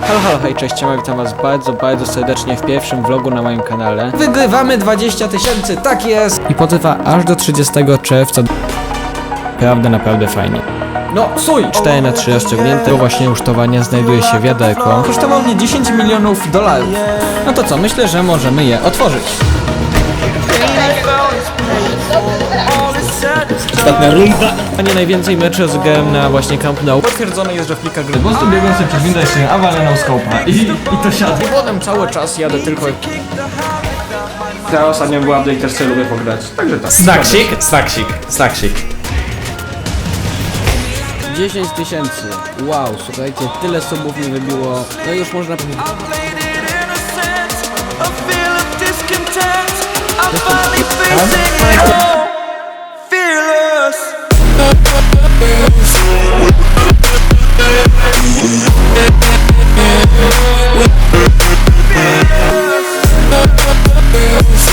Halo, halo, hej, cześć, witam was bardzo, bardzo serdecznie w pierwszym vlogu na moim kanale. Wygrywamy 20 tysięcy, tak jest! I potrwa aż do 30 czerwca. Naprawdę, naprawdę fajnie. No, suj! 4 na 3 rozciągnięte, właśnie usztowania znajduje się wiaderko. Kosztowało mnie 10 milionów dolarów. No to co, myślę, że możemy je otworzyć. Ostatnia runda. A nie najwięcej meczy rozegrałem na właśnie Camp Nou. Potwierdzone jest, że w kilka gry. Po prostu biegłem sobie przez windę jeszcze awalę na scope'a i, i to siadło. I potem cały czas jadę tylko... Ta ostatnio była update, też sobie lubię pograć. Także tak. Snacksik, snacksik, snacksik. 10 tysięcy. Wow, słuchajcie, tyle subów mi wybiło. No już można powiedzieć. Fearless. feels